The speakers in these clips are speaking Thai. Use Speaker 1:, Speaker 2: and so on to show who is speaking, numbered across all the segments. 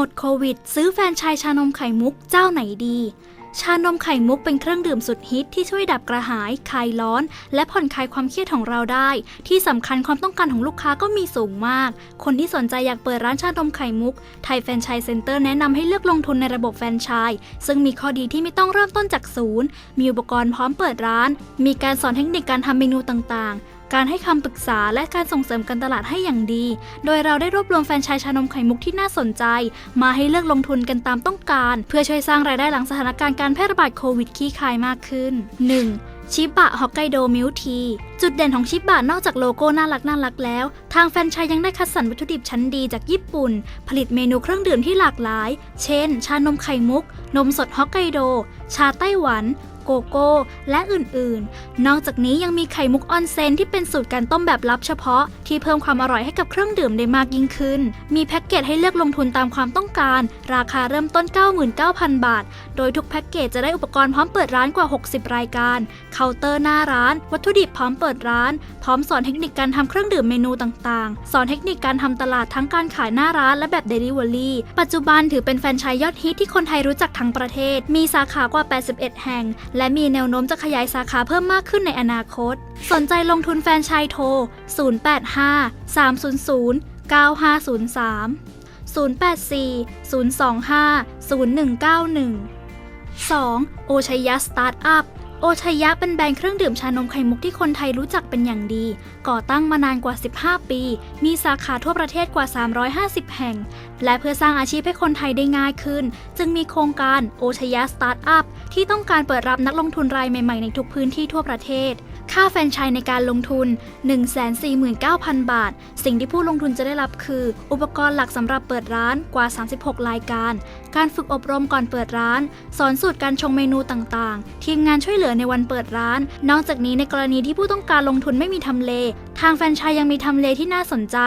Speaker 1: หมดโควิด ซื้อแฟนชายชานมไข่มุกเจ้าไหนดี ชานมไข่มุกเป็นเครื่องดื่มสุดฮิตที่ช่วยดับกระหาย คลายร้อน และผ่อนคลายความเครียดของเราได้ ที่สำคัญความต้องการของลูกค้าก็มีสูงมาก คนที่สนใจอยากเปิดร้านชานมไข่มุก ไทยแฟนชส์เซ็นเตอร์แนะนำให้เลือกลงทุนในระบบแฟนชส์ซึ่งมีข้อดีที่ไม่ต้องเริ่มต้นจากศูนย์ มีอุปกรณ์พร้อมเปิดร้าน มีการสอนเทคนิคการทำเมนูต่างๆ การให้คำปรึกษาและการส่งเสริมการตลาดให้อย่างดี โดยเราได้รวบรวมแฟรนไชส์ชานมไข่มุกที่น่าสนใจ มาให้เลือกลงทุนกันตามต้องการ เพื่อช่วยสร้างรายได้หลังสถานการณ์การแพร่ระบาดโควิดขี้คลายมากขึ้น 1. ชิบะฮอกไกโดมิลทีจุดเด่นของชิบะนอกจากโลโก้น่ารักน่ารักแล้ว ทางแฟนชส์ยังได้คัดสรรวัตถุดิบชั้นดีจากญี่ปุ่น ผลิตเมนูเครื่องดื่มที่หลากหลาย เช่น ชานมไข่มุก นมสดฮอกไกโด ชาไต้หวัน โกโก้ และอื่นๆ นอกจากนี้ยังมีไข่มุกออนเซนที่เป็นสูตรการต้มแบบลับเฉพาะ ที่เพิ่มความอร่อยให้กับเครื่องดื่มได้มากยิ่งขึ้น มีแพ็กเกจให้เลือกลงทุนตามความต้องการ ราคาเริ่มต้น 99,000 บาท โดยทุกแพ็กเกจจะได้อุปกรณ์พร้อมเปิดร้านกว่า 60 รายการ เคาน์เตอร์หน้าร้าน วัตถุดิบพร้อมเปิดร้าน พร้อมสอนเทคนิคการทำเครื่องดื่มเมนูต่างๆ สอนเทคนิคการทำตลาดทั้งการขายหน้าร้านและแบบเดลิเวอรี่ ปัจจุบันถือเป็นแฟรนไชส์ยอดฮิตที่คนไทยรู้จักทั้งประเทศ มีสาขากว่า 81 แห่งและมีแนวโน้มจะขยายสาขาเพิ่มมากขึ้นในอนาคต สนใจลงทุนแฟรนไชส์โทร 085 300 9503 084 025 0191 2. โอชัยยะสตาร์ทอัพ โอชัยยะเป็นแบรนด์เครื่องดื่มชานมไข่มุกที่คนไทยรู้จักเป็นอย่างดี ก่อตั้งมานานกว่า 15 ปี มีสาขาทั่วประเทศกว่า 350 แห่ง และเพื่อสร้างอาชีพให้คนไทยได้ง่ายขึ้น จึงมีโครงการโอชยะสตาร์ทอัพที่ต้องการเปิดรับนักลงทุนรายใหม่ๆในทุกพื้นที่ทั่วประเทศ ค่าแฟรนไชส์ในการลงทุน 149,000 บาท สิ่งที่ผู้ลงทุนจะได้รับคือ อุปกรณ์หลักสำหรับเปิดร้านกว่า 36 รายการ การฝึกอบรมก่อนเปิดร้าน สอนสูตรการชงเมนูต่างๆ ทีมงานช่วยเหลือในวันเปิดร้าน นอกจากนี้ในกรณีที่ผู้ต้องการลงทุนไม่มีทำเล ทางแฟรนไชส์ยังมีทำเลที่น่าสนใจ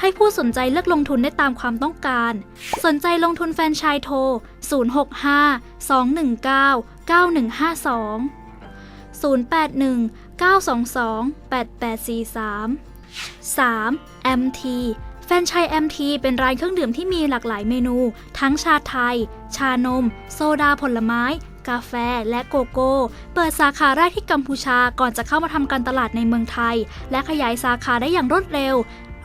Speaker 1: ให้ผู้สนใจเลือกลงทุนได้ตามความต้องการ สนใจลงทุนแฟรนไชส์โทร 065 219 9152 081 922 8843 3. MT แฟนชส์ MT เป็นร้านเครื่องดื่มที่มีหลากหลายเมนู ทั้งชาไทย ชานม โซดาผลไม้ กาแฟ และโกโก้ เปิดสาขาแรกที่กัมพูชาก่อนจะเข้ามาทำการตลาดในเมืองไทย และขยายสาขาได้อย่างรวดเร็ว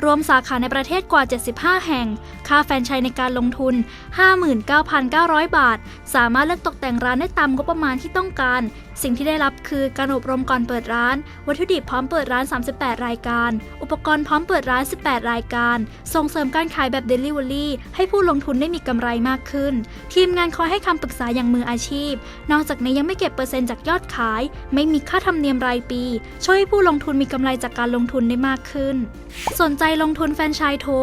Speaker 1: รวมสาขาในประเทศกว่า 75 แห่ง ค่าแฟนชส์ในการลงทุน 59,900 บาท สามารถเลือกตกแต่งร้านได้ตามงบประมาณที่ต้องการ สิ่งที่ได้รับคือการอบรมก่อนเปิดร้าน วัตถุดิบพร้อมเปิดร้าน 38 รายการ อุปกรณ์พร้อมเปิดร้าน 18 รายการ ส่งเสริมการขายแบบ Delivery ให้ผู้ลงทุนได้มีกำไรมากขึ้น ทีมงานคอยให้คำปรึกษาอย่างมืออาชีพ นอกจากนี้ยังไม่เก็บเปอร์เซ็นต์จากยอดขาย ไม่มีค่าธรรมเนียมรายปี ช่วยให้ผู้ลงทุนมีกำไรจากการลงทุนได้มากขึ้น สนใจลงทุนแฟรนไชส์โทร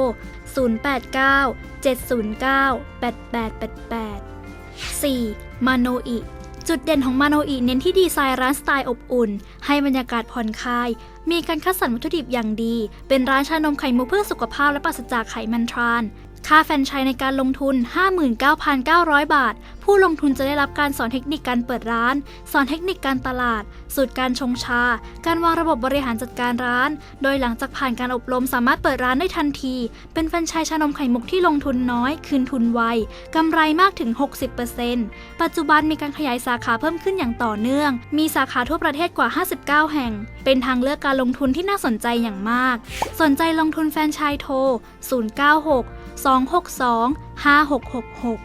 Speaker 1: 089 709 8888 4. มาโนอิ จุดเด่นของมาโนอิเน้นที่ดีไซน์ร้านสไตล์อบอุ่น ให้บรรยากาศผ่อนคลาย มีการคัดสรรวัตถุดิบอย่างดี เป็นร้านชานมไข่มุกเพื่อสุขภาพและปราศจากไขมันทราน ค่าแฟนชส์ในการลงทุน 59,900 บาท ผู้ลงทุนจะได้รับการสอนเทคนิคการเปิดร้าน สอนเทคนิคการตลาด สูตรการชงชา การวางระบบบริหารจัดการร้าน โดยหลังจากผ่านการอบรมสามารถเปิดร้านได้ทันที เป็นแฟนชส์ชานมไข่มุกที่ลงทุนน้อย คืนทุนไว กำไรมากถึง 60%ปัจจุบันมีการขยายสาขาเพิ่มขึ้นอย่างต่อเนื่อง มีสาขาทั่วประเทศกว่า 59 แห่ง เป็นทางเลือกการลงทุนที่น่าสนใจอย่างมาก สนใจลงทุนแฟนชส์โทร 096 262 5666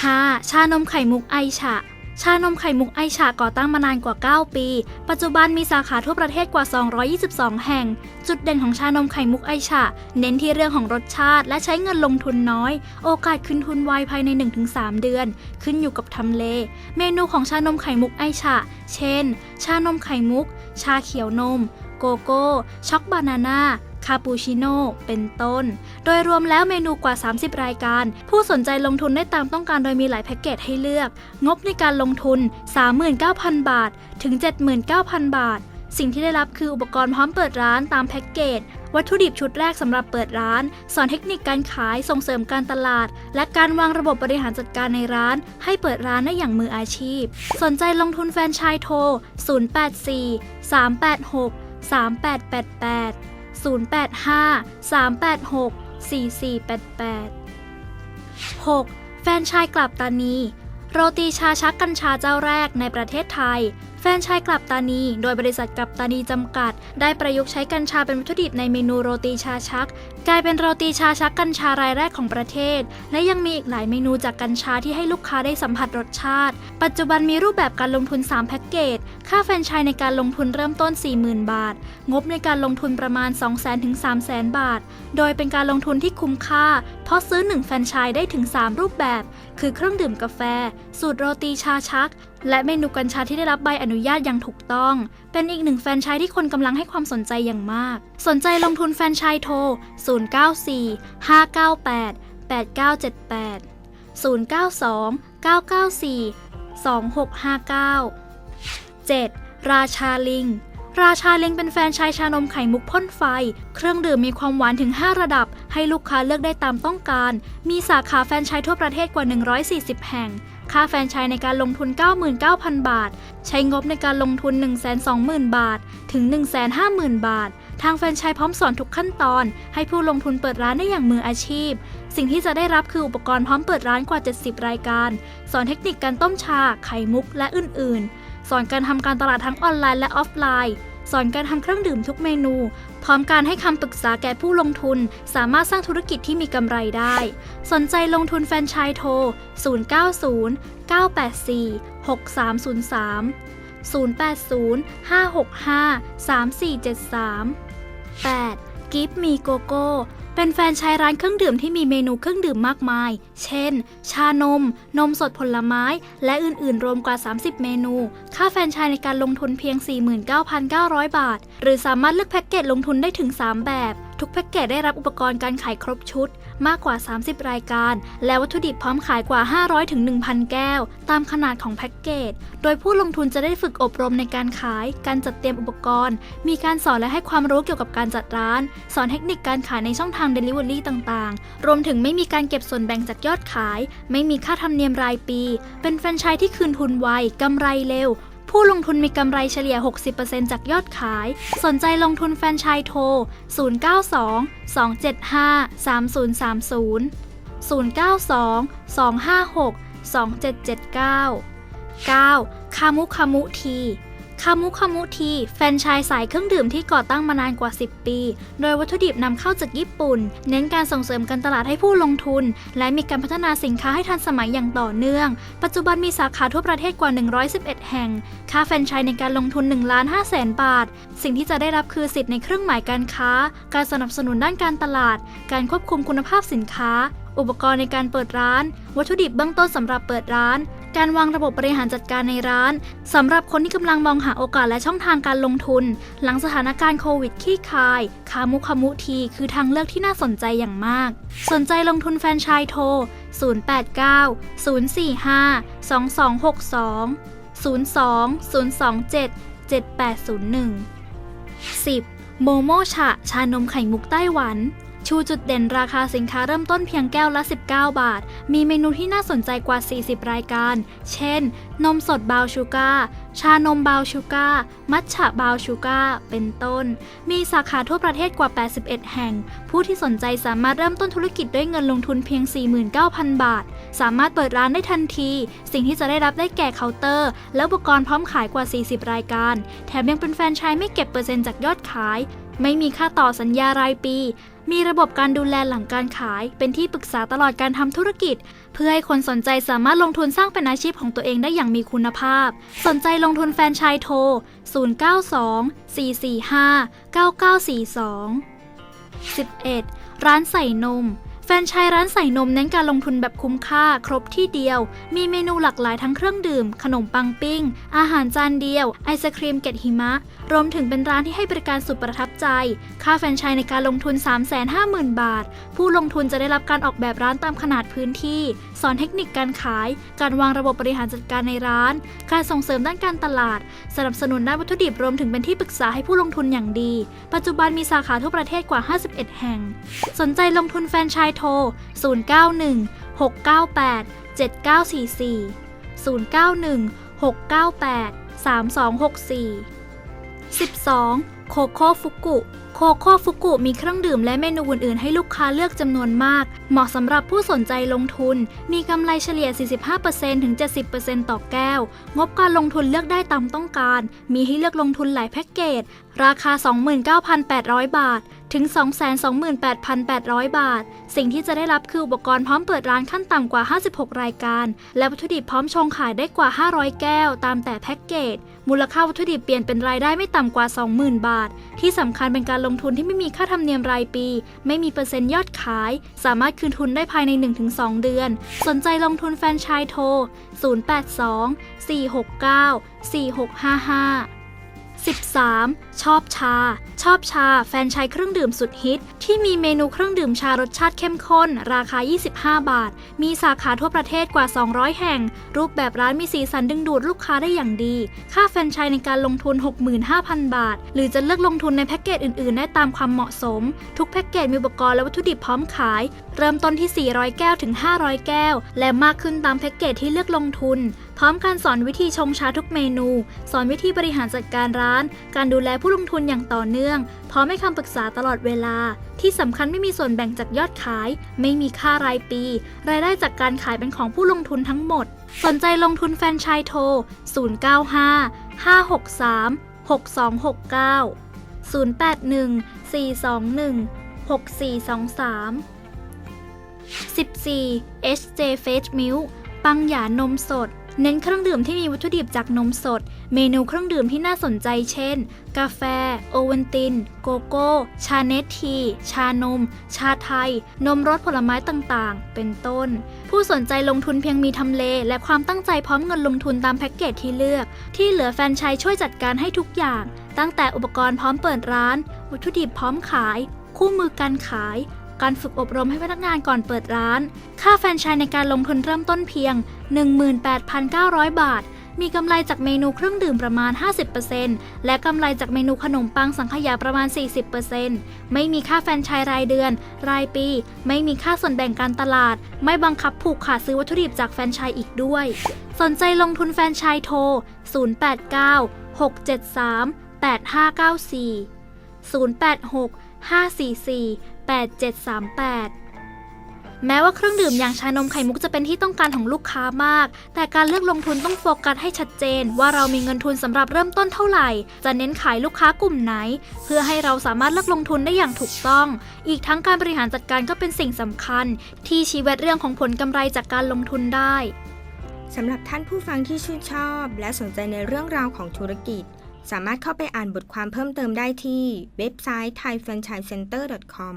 Speaker 1: 5. ชานมไข่มุกไอฉะ ชานมไข่มุกไอฉะก่อตั้งมานานกว่า 9 ปี ปัจจุบันมีสาขาทั่วประเทศกว่า 222 แห่ง จุดเด่นของชานมไข่มุกไอฉะ เน้นที่เรื่องของรสชาติ และใช้เงินลงทุนน้อย โอกาสคืนทุนไวภายใน 1-3 เดือน ขึ้นอยู่กับทำเล เมนูของชานมไข่มุกไอฉะ เช่น ชานมไข่มุก ชาเขียวนม โกโก้ ช็อกบานาน่าาปูชิโน่เป็นต้น โดยรวมแล้วเมนูกว่า 30 รายการ ผู้สนใจลงทุนได้ตามต้องการโดยมีหลายแพ็กเกจให้เลือก งบในการลงทุน 39,000 บาท ถึง 79,000 บาท สิ่งที่ได้รับคืออุปกรณ์พร้อมเปิดร้านตามแพ็กเกจวัตถุดิบชุดแรกสำหรับเปิดร้าน สอนเทคนิคการขายส่งเสริมการตลาด และการวางระบบบริหารจัดการในร้าน ให้เปิดร้านได้อย่างมืออาชีพ สนใจลงทุนแฟรนไชส์โทร 084 386 3888 085 386 4488 6. แฟนชายกลับตานี โรตีชาชักกัญชาเจ้าแรกในประเทศไทย แฟนชายกลับตานี โดยบริษัทกลับตานีจำกัด ได้ประยุกต์ใช้กัญชาเป็นวัตถุดิบในเมนูโรตีชาชัก กลายเป็นโรตีชาชักกัญชารายแรกของประเทศ และยังมีอีกหลายเมนูจากกัญชาที่ให้ลูกค้าได้สัมผัสรสชาติ ปัจจุบันมีรูปแบบการลงทุน 3 แพ็กเกจ ค่าแฟรนไชส์ในการลงทุนเริ่มต้น 40,000 บาท งบในการลงทุนประมาณ 200,000ถึง300,000 บาท โดยเป็นการลงทุนที่คุ้มค่า เพราะซื้อ 1 แฟรนไชส์ได้ถึง 3 รูปแบบ คือเครื่องดื่มกาแฟ สูตรโรตีชาชัก และเมนูกัญชาที่ได้รับใบอนุญาตอย่างถูกต้อง เป็นอีกหนึ่งแฟรนไชส์ที่คนกำลังให้ความสนใจอย่างมาก สนใจลงทุนแฟรนไชส์โทร094 598 8978 092 994 2659 7. ราชาลิง ราชาลิงเป็นแฟนชายชานมไข่มุกพ่นไฟ เครื่องดื่มมีความหวานถึง 5 ระดับ ให้ลูกค้าเลือกได้ตามต้องการ มีสาขาแฟนชส์ทั่วประเทศกว่า 140 แห่ง ค่าแฟนชส์ในการลงทุน 99,000 บาท ใช้งบในการลงทุน 120,000 บาท ถึง 150,000 บาท ทางแฟนชส์พร้อมสอนทุกขั้นตอน ให้ผู้ลงทุนเปิดร้านได้อย่างมืออาชีพ สิ่งที่จะได้รับคืออุปกรณ์พร้อมเปิดร้านกว่า 70 รายการ สอนเทคนิคการต้มชา ไข่มุก และอื่น ๆ สอนการทำการตลาดทั้งออนไลน์และออฟไลน์ สอนการทำเครื่องดื่มทุกเมนู พร้อมการให้คำปรึกษาแก่ผู้ลงทุน สามารถสร้างธุรกิจที่มีกำไรได้ สนใจลงทุนแฟรนชส์โทร 090 984 6303 080 565 3473 8. Give Me Go Go เป็นแฟนชายร้านเครื่องดื่มที่มีเมนูเครื่องดื่มมากมาย เช่น ชานม นมสดผลไม้ และอื่นๆ รวมกว่า 30 เมนู ค่าแฟนชายในการลงทุนเพียง 49,900 บาท หรือสามารถเลือกแพ็กเกจลงทุนได้ถึง 3 แบบ ทุกแพ็กเกจได้รับอุปกรณ์การขายครบชุด มากกว่า 30 รายการ และวัตถุดิบพร้อมขายกว่า500ถึง1,000 แก้ว ตามขนาดของแพ็กเกจ โดยผู้ลงทุนจะได้ฝึกอบรมในการขาย การจัดเตรียมอุปกรณ์ มีการสอนและให้ความรู้เกี่ยวกับการจัดร้าน สอนเทคนิคการขายในช่องทาง Delivery ต่างๆ รวมถึงไม่มีการเก็บส่วนแบ่งจากยอดขาย ไม่มีค่าธรรมเนียมรายปี เป็นแฟรนไชส์ที่คืนทุนไวกำไรเร็ว ผู้ลงทุนมีกำไรเฉลี่ย 60%จากยอดขาย สนใจลงทุนแฟนชายโทร 092 275 3030 092 256 2779 9. คามุคามุที คามุคามุทีแฟนชส์สายเครื่องดื่มที่ก่อตั้งมานานกว่า 10 ปี โดยวัตถุดิบนำเข้าจากญี่ปุ่น เน้นการส่งเสริมการตลาดให้ผู้ลงทุน และมีการพัฒนาสินค้าให้ทันสมัยอย่างต่อเนื่อง ปัจจุบันมีสาขาทั่วประเทศกว่า 111 แห่ง ค่าแฟนชส์ในการลงทุน1ล้าน5แสนบาท สิ่งที่จะได้รับคือสิทธิ์ในเครื่องหมายการค้า การสนับสนุนด้านการตลาด การควบคุมคุณภาพสินค้า อุปกรณ์ในการเปิดร้าน วัตถุดิบเบื้องต้นสำหรับเปิดร้าน การวางระบบบริหารจัดการในร้านสำหรับคนที่กำลังมองหาโอกาสและช่องทางการลงทุน หลังสถานการณ์โควิดขี้คาย คามุคามุทีคือทางเลือกที่น่าสนใจอย่างมาก สนใจลงทุนแฟนชส์โทร 089 045 2262 02 027 7801 10. โมโมชะ ชานมไข่มุกไต้หวัน ชูจุดเด่นราคาสินค้าเริ่มต้นเพียงแก้วละ 19 บาท มีเมนูที่น่าสนใจกว่า 40 รายการ เช่น นมสดบาวชูการ์ ชานมบาวชูการ์ มัทฉะบาวชูการ์ เป็นต้น มีสาขาทั่วประเทศกว่า 81 แห่ง ผู้ที่สนใจสามารถเริ่มต้นธุรกิจด้วยเงินลงทุนเพียง 49,000 บาท สามารถเปิดร้านได้ทันที สิ่งที่จะได้รับได้แก่เคาน์เตอร์ และอุปกรณ์พร้อมขายกว่า 40 รายการ แถมยังเป็นแฟรนไชส์ไม่เก็บเปอร์เซ็นต์จากยอดขาย ไม่มีค่าต่อสัญญารายปี มีระบบการดูแลหลังการขาย เป็นที่ปรึกษาตลอดการทำธุรกิจ เพื่อให้คนสนใจสามารถลงทุนสร้างเป็นอาชีพของตัวเองได้อย่างมีคุณภาพ สนใจลงทุนแฟรนชส์โทร 092 445 9942 11. ร้านใส่นม แฟนชายร้านใส่นมเน้นการลงทุนแบบคุ้มค่าครบที่เดียว มีเมนูหลากหลายทั้งเครื่องดื่ม ขนมปังปิ้ง อาหารจานเดียว ไอศครีมเกล็ดหิมะ รวมถึงเป็นร้านที่ให้บริการสุดประทับใจ ค่าแฟนชายในการลงทุน 350,000 บาท ผู้ลงทุนจะได้รับการออกแบบร้านตามขนาดพื้นที่ สอนเทคนิคการขาย การวางระบบบริหารจัดการในร้าน การส่งเสริมด้านการตลาด สนับสนุนด้านวัตถุดิบรวมถึงเป็นที่ปรึกษาให้ผู้ลงทุนอย่างดี ปัจจุบันมีสาขาทั่วประเทศกว่า 51 แห่ง สนใจลงทุนแฟนชส์โทร 091 698 7944 091 698 3264 12. โคโค่ฟุกุโคโค่ฟุกุมีเครื่องดื่มและเมนูอื่น ๆ ให้ลูกค้าเลือกจำนวนมาก เหมาะสำหรับผู้สนใจลงทุน มีกำไรเฉลี่ย 45%ถึง 70%ต่อแก้ว งบการลงทุนเลือกได้ตามต้องการ มีให้เลือกลงทุนหลายแพ็กเกจ ราคา 29,800 บาท ถึง 228,800 บาท สิ่งที่จะได้รับคืออุปกรณ์พร้อมเปิดร้านขั้นต่ำกว่า 56 รายการ และวัตถุดิบพร้อมชงขายได้กว่า 500 แก้ว ตามแต่แพ็กเกจ มูลค่าวัตถุดิบเปลี่ยนเป็นรายได้ไม่ต่ำกว่า 20,000 บาท ที่สำคัญเป็นการลงทุนที่ไม่มีค่าธรรมเนียมรายปี ไม่มีเปอร์เซ็นต์ยอดขาย สามารถคืนทุนได้ภายใน 1-2 เดือน สนใจลงทุนแฟรนไชส์โทร 082 469 4655 13. ชอบชา ชอบชา แฟนชส์เครื่องดื่มสุดฮิต ที่มีเมนูเครื่องดื่มชารสชาติเข้มข้น ราคา 25 บาท มีสาขาทั่วประเทศกว่า 200 แห่ง รูปแบบร้านมีสีสันดึงดูดลูกค้าได้อย่างดี ค่าแฟนชส์ในการลงทุน 65,000 บาท หรือจะเลือกลงทุนในแพ็กเกจอื่น ๆ ได้ตามความเหมาะสม ทุกแพ็กเกจมีอุปกรณ์และวัตถุดิบพร้อมขาย เริ่มต้นที่ 400 แก้วถึง 500 แก้ว และมากขึ้นตามแพ็กเกจที่เลือกลงทุน พร้อมการสอนวิธีชงชาทุกเมนู สอนวิธีบริหารจัดการร้าน การดูแลผู้ลงทุนอย่างต่อเนื่อง พร้อมให้คำปรึกษาตลอดเวลา ที่สำคัญไม่มีส่วนแบ่งจากยอดขาย ไม่มีค่ารายปี รายได้จากการขายเป็นของผู้ลงทุนทั้งหมด สนใจลงทุนแฟรนชส์โทร 095 563 6269 081 421 6423 14. SJ Face Milk ปังหยานมสด เน้นเครื่องดื่มที่มีวัตถุดิบจากนมสด เมนูเครื่องดื่มที่น่าสนใจเช่น กาแฟ โอเวัลติน โกโก้ ชาเนตที ชานม ชาไทย นมรสผลไม้ต่างๆ เป็นต้น ผู้สนใจลงทุนเพียงมีทำเล และความตั้งใจพร้อมเงินลงทุนตามแพ็กเกจที่เลือก ที่เหลือแฟนชส์ช่วยจัดการให้ทุกอย่าง ตั้งแต่อุปกรณ์พร้อมเปิดร้าน วัตถุดิบพร้อมขาย คู่มือการขาย การฝึกอบรมให้พนักงานก่อนเปิดร้าน ค่าแฟรนไชส์ในการลงทุนเริ่มต้นเพียง 18,900 บาท มีกำไรจากเมนูเครื่องดื่มประมาณ 50%และกำไรจากเมนูขนมปังสังขยาประมาณ 40%ไม่มีค่าแฟรนไชส์รายเดือน รายปี ไม่มีค่าส่วนแบ่งการตลาด ไม่บังคับผูกขาดซื้อวัตถุดิบจากแฟรนไชส์อีกด้วย สนใจลงทุนแฟรนไชส์โทร 089 673 8594 086 544 8738แม้ว่าเครื่องดื่มอย่างชานมไข่มุกจะเป็นที่ต้องการของลูกค้ามาก แต่การเลือกลงทุนต้องโฟกัสให้ชัดเจน ว่าเรามีเงินทุนสำหรับเริ่มต้นเท่าไหร่ จะเน้นขายลูกค้ากลุ่มไหน เพื่อให้เราสามารถเลือกลงทุนได้อย่างถูกต้อง อีกทั้งการบริหารจัดการก็เป็นสิ่งสำคัญ ที่ชี้วัดเรื่องของผลกำไรจากการลงทุนได้
Speaker 2: สำหรับท่านผู้ฟังที่ชื่นชอบ และสนใจในเรื่องราวของธุรกิจ สามารถเข้าไปอ่านบทความเพิ่มเติมได้ที่เว็บไซต์ thaifranchisecenter.com